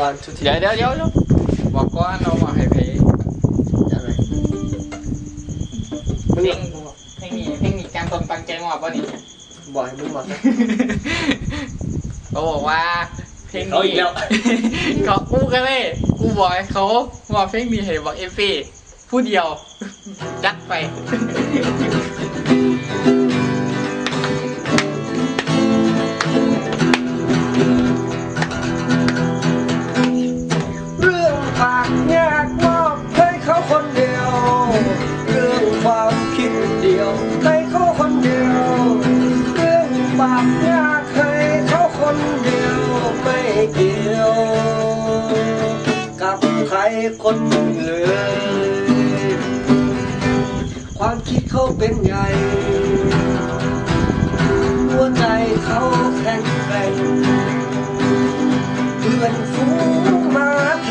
วันทุกทีเดี๋ยวเดี๋ยวเดี๋ยวเดี๋ยวบอกก่อนเราบอกให้เพลงอะไรเพลงเพลงนี้เพลงนี้การตรงตั้งใจมอบป่ะนี่บอกให้มึงบอกนะเขาบอกว่าเพลงเขาอีนี้กแล้วเขากูกันเลยกูบอกให้เขาว่าเพลงนี้ให้บอกเอฟเฟผู้เดียวจัดไป องปากยากให้เขาคนเดียวไม่เกี่ยว กับใครคนหนึ่งเลย ความคิดเขาเป็นใหญ่ หัวใจเขาแข็งแกร่งเพื่อนฝูงมาแท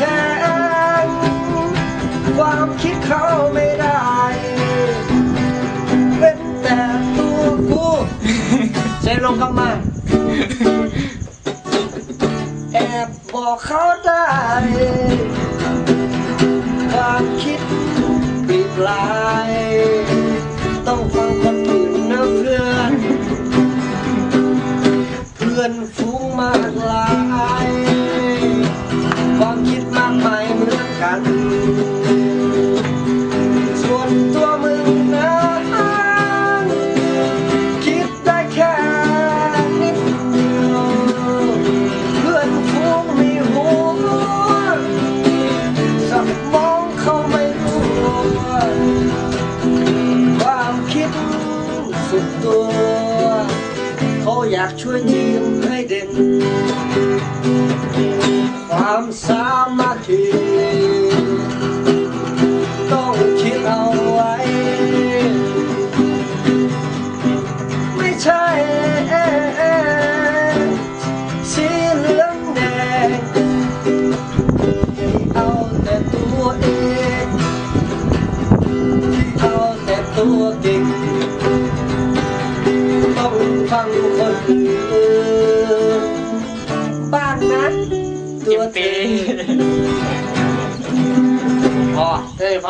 นความคิดเขาไม่ได้ เซลงเข้ามาแอบบอกเขาได้ความคิดปิดลา ความคิดสุดตัว เขาอยากช่วยทีมให้เด่น ความสามัคคี จริงต้องฟังคนอื่นบ้างนะตัวเตพอเฮ้ยม